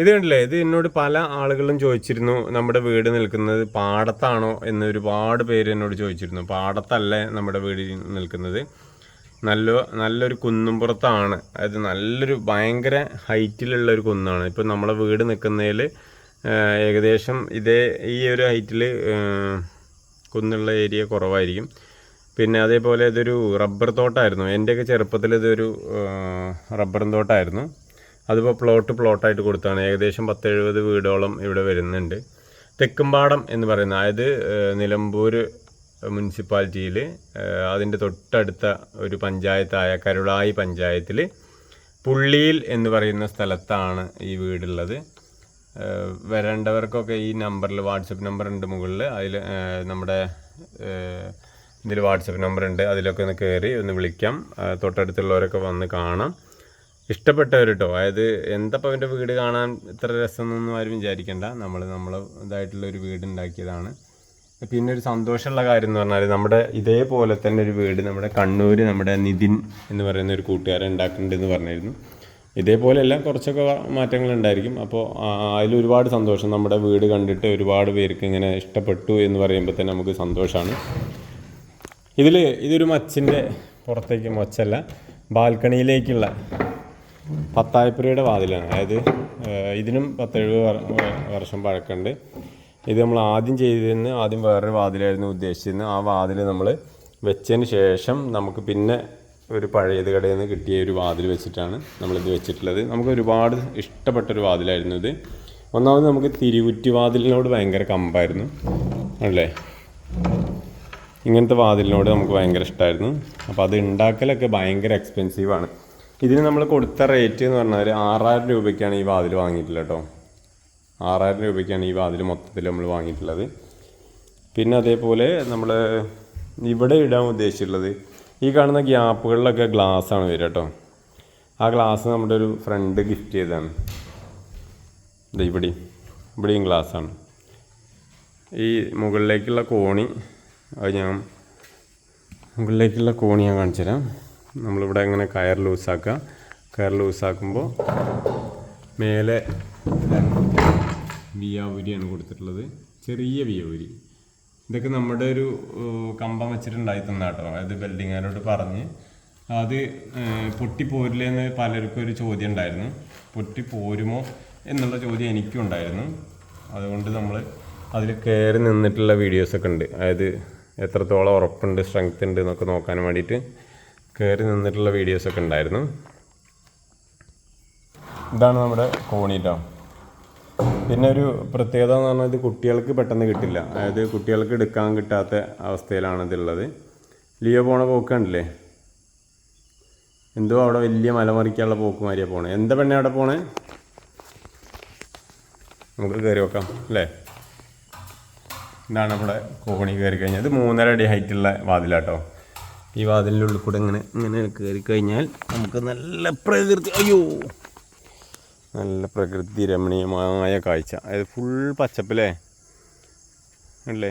ഇത് കണ്ടില്ലേ? ഇത് എന്നോട് പല ആളുകളും ചോദിച്ചിരുന്നു നമ്മുടെ വീട് നിൽക്കുന്നത് പാടത്താണോ? എന്ന് ഒരുപാട് പേര് എന്നോട് ചോദിച്ചിരുന്നു. പാടത്തല്ലേ നമ്മുടെ വീട് നിൽക്കുന്നത്. നല്ല നല്ലൊരു കുന്നുംപുറത്താണ് അതായത് നല്ലൊരു ഭയങ്കര ഹൈറ്റിലുള്ള ഒരു കുന്നാണ്. ഇപ്പം നമ്മളെ വീട് നിൽക്കുന്നതിൽ ഏകദേശം ഇതേ ഈ ഒരു ഹൈറ്റിൽ കുന്നുള്ള ഏരിയ കുറവായിരിക്കും. പിന്നെ അതേപോലെ ഇതൊരു റബ്ബർ തോട്ടമായിരുന്നു എന്റെയൊക്കെ ചെറുപ്പത്തിൽ ഇതൊരു റബ്ബർ തോട്ടമായിരുന്നു അതിപ്പോൾ പ്ലോട്ട് പ്ലോട്ടായിട്ട് കൊടുത്താണ്. ഏകദേശം പത്തെഴുപത് വീടോളം ഇവിടെ വരുന്നുണ്ട്. തെക്കുംപാടം എന്ന് പറയുന്ന അതായത് നിലമ്പൂർ മുനിസിപ്പാലിറ്റിയിൽ അതിന്റെ തൊട്ടടുത്ത ഒരു പഞ്ചായത്തായ കരുളായി പഞ്ചായത്തിൽ പുള്ളിയിൽ എന്ന് പറയുന്ന സ്ഥലത്താണ് ഈ വീടുള്ളത്. വരേണ്ടവർക്കൊക്കെ ഈ നമ്പറിൽ വാട്സപ്പ് നമ്പർ ഉണ്ട് മുകളിൽ അതിൽ നമ്മുടെ ഇതിൽ വാട്സപ്പ് നമ്പർ ഉണ്ട് അതിലൊക്കെ ഒന്ന് കയറി ഒന്ന് വിളിക്കാം. തൊട്ടടുത്തുള്ളവരൊക്കെ വന്ന് കാണാം. ഇഷ്ടപ്പെട്ടവർ കേട്ടോ അതായത് എന്തപ്പോൾ അവന്റെ വീട് കാണാൻ ഇത്ര രസമെന്നൊന്നും ആരും വിചാരിക്കണ്ട. നമ്മൾ നമ്മൾ ഇതായിട്ടുള്ള ഒരു വീട് ഉണ്ടാക്കിയതാണ്. പിന്നെ ഒരു സന്തോഷമുള്ള കാര്യം എന്ന് പറഞ്ഞാൽ നമ്മുടെ ഇതേപോലെ തന്നെ ഒരു വീട് നമ്മുടെ കണ്ണൂർ നമ്മുടെ നിതിൻ എന്ന് പറയുന്ന ഒരു കൂട്ടുകാരൻ ഉണ്ടാക്കുന്നുണ്ടെന്ന് പറഞ്ഞിരുന്നു. ഇതേപോലെ എല്ലാം കുറച്ചൊക്കെ മാറ്റങ്ങൾ ഉണ്ടായിരിക്കും അപ്പോൾ അതിൽ ഒരുപാട് സന്തോഷം. നമ്മുടെ വീട് കണ്ടിട്ട് ഒരുപാട് പേർക്ക് ഇങ്ങനെ ഇഷ്ടപ്പെട്ടു എന്ന് പറയുമ്പോൾ തന്നെ നമുക്ക് സന്തോഷമാണ് ഇതിൽ ഇതൊരു മച്ചിന്റെ പുറത്തേക്ക് മൊച്ചല്ല ബാൽക്കണിയിലേക്കുള്ള പത്തായപ്പുരയുടെ വാതിലാണ്. അതായത് ഇതിനും പത്തെഴുപത് വർഷം പഴക്കമുണ്ട്. ഇത് നമ്മൾ ആദ്യം ചെയ്തിരുന്ന ആദ്യം വേറൊരു വാതിലായിരുന്നു ഉദ്ദേശിച്ചിരുന്നത്. ആ വാതിൽ നമ്മൾ വെച്ചതിന് ശേഷം നമുക്ക് പിന്നെ ഒരു പഴയത് കടയിൽ നിന്ന് കിട്ടിയ ഒരു വാതിൽ വെച്ചിട്ടാണ് നമ്മളിത് വെച്ചിട്ടുള്ളത്. നമുക്ക് ഒരുപാട് ഇഷ്ടപ്പെട്ടൊരു വാതിലായിരുന്നു ഇത്. ഒന്നാമത് നമുക്ക് തിരുവുറ്റി വാതിലിനോട് ഭയങ്കര കമ്പായിരുന്നു. അല്ലേ? ഇങ്ങനത്തെ വാതിലിനോട് നമുക്ക് ഭയങ്കര ഇഷ്ടമായിരുന്നു അപ്പോൾ അത് ഉണ്ടാക്കലൊക്കെ ഭയങ്കര എക്സ്പെൻസീവാണ് ഇതിന് നമ്മൾ കൊടുത്ത റേറ്റ് എന്ന് പറഞ്ഞാൽ ആറായിരം രൂപയ്ക്കാണ് ഈ വാതിൽ വാങ്ങിയിട്ടുള്ളത് കേട്ടോ. ആറായിരം രൂപയ്ക്കാണ് ഈ വാതിൽ മൊത്തത്തിൽ നമ്മൾ വാങ്ങിയിട്ടുള്ളത്. പിന്നെ അതേപോലെ നമ്മൾ ഇവിടെ ഇടാൻ ഉദ്ദേശിച്ചിട്ടുള്ളത് ഈ കാണുന്ന ഗ്യാപ്പുകളിലൊക്കെ ഗ്ലാസ് ആണ് വരിക കേട്ടോ. ആ ഗ്ലാസ് നമ്മുടെ ഒരു ഫ്രണ്ട് ഗിഫ്റ്റ് ചെയ്തതാണ്. ദേ ഇവിടെയും ഇവിടെയും ഗ്ലാസ്സാണ് ഈ മുകളിലേക്കുള്ള കോണി അത് ഞാൻ മുകളിലേക്കുള്ള കോണി ഞാൻ കാണിച്ചു തരാം നമ്മളിവിടെ ഇങ്ങനെ കയർ ലൂസാക്കുക. കയർ ലൂസാക്കുമ്പോൾ മേലെ വിയാവുരിയാണ് കൊടുത്തിട്ടുള്ളത്. ചെറിയ വിയാവുരി. ഇതൊക്കെ നമ്മുടെ ഒരു കമ്പം വെച്ചിട്ടുണ്ടായി തന്ന കേട്ടോ അതായത് ബിൽഡിങ്ങാരോട് പറഞ്ഞ്. അത് പൊട്ടിപ്പോരില്ലെന്ന് പലർക്കും ഒരു ചോദ്യം ഉണ്ടായിരുന്നു. പൊട്ടിപ്പോരുമോ എന്നുള്ള ചോദ്യം എനിക്കും ഉണ്ടായിരുന്നു. അതുകൊണ്ട് നമ്മൾ അതിൽ കയറി നിന്നിട്ടുള്ള വീഡിയോസൊക്കെ ഉണ്ട്. അതായത് എത്രത്തോളം ഉറപ്പുണ്ട് സ്ട്രെങ്ത് ഉണ്ട് എന്നൊക്കെ നോക്കാൻ വേണ്ടിയിട്ട് കയറി നിന്നിട്ടുള്ള വീഡിയോസൊക്കെ ഉണ്ടായിരുന്നു. ഇതാണ് നമ്മുടെ കോണിട്ടോ പിന്നെ ഒരു പ്രത്യേകത എന്ന് പറഞ്ഞാൽ ഇത് കുട്ടികൾക്ക് പെട്ടെന്ന് കിട്ടില്ല. അതായത് കുട്ടികൾക്ക് എടുക്കാൻ കിട്ടാത്ത അവസ്ഥയിലാണ് ഇതുള്ളത് ലിയോ പോണ പോക്ക് കണ്ടില്ലേ? എന്തോ അവിടെ വലിയ മലമറിക്കാനുള്ള പോക്ക് മാറിയാ പോണേ. എന്താ പെണ്ണെ അവിടെ പോണേ? നമുക്ക് കയറി വെക്കാം അല്ലേ? ഇതാണ് നമ്മുടെ കോണി കയറി കഴിഞ്ഞാൽ ഇത് മൂന്നര അടി ഹൈറ്റുള്ള വാതിലാട്ടോ. ഈ വാതിലിന്റെ ഉള്ളിൽ കൂടെ ഇങ്ങനെ ഇങ്ങനെ കയറി കഴിഞ്ഞാൽ നമുക്ക് നല്ല പ്രകൃതി അയ്യോ! നല്ല പ്രകൃതി രമണീയമായ കാഴ്ച. അതായത് ഫുൾ പച്ചപ്പല്ലേ അല്ലേ?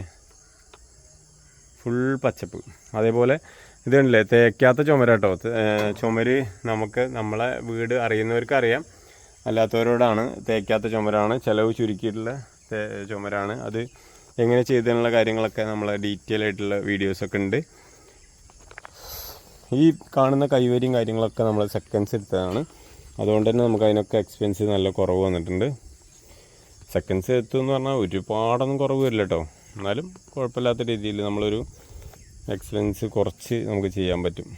ഫുൾ പച്ചപ്പ്. അതേപോലെ ഇതുണ്ടല്ലേ തേക്കാത്ത ചുമര കേട്ടോ. ചുമര് നമുക്ക് നമ്മളെ വീട് അറിയുന്നവർക്ക് അറിയാം. അല്ലാത്തവരോടാണ് തേക്കാത്ത ചുമരാണ്. ചിലവ് ചുരുക്കിയിട്ടുള്ള ചുമരാണ്. അത് എങ്ങനെ ചെയ്തതിനുള്ള കാര്യങ്ങളൊക്കെ നമ്മളെ ഡീറ്റെയിൽ ആയിട്ടുള്ള വീഡിയോസൊക്കെ ഉണ്ട്. ഈ കാണുന്ന കൈവരിയും കാര്യങ്ങളൊക്കെ നമ്മൾ സെക്കൻഡ്സ് എടുത്തതാണ്. അതുകൊണ്ട് തന്നെ നമുക്ക് അതിനൊക്കെ എക്സ്പെൻസ് നല്ല കുറവ് വന്നിട്ടുണ്ട്. സെക്കൻഡ്സ് എത്തുമെന്ന് പറഞ്ഞാൽ ഒരുപാടൊന്നും കുറവ് വരില്ല കേട്ടോ എന്നാലും കുഴപ്പമില്ലാത്ത രീതിയിൽ നമ്മളൊരു എക്സ്പെൻസ് കുറച്ച് നമുക്ക് ചെയ്യാൻ പറ്റും.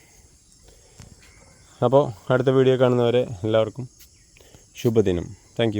അപ്പോൾ അടുത്ത വീഡിയോ കാണുന്നവരെ എല്ലാവർക്കും ശുഭദിനം. താങ്ക്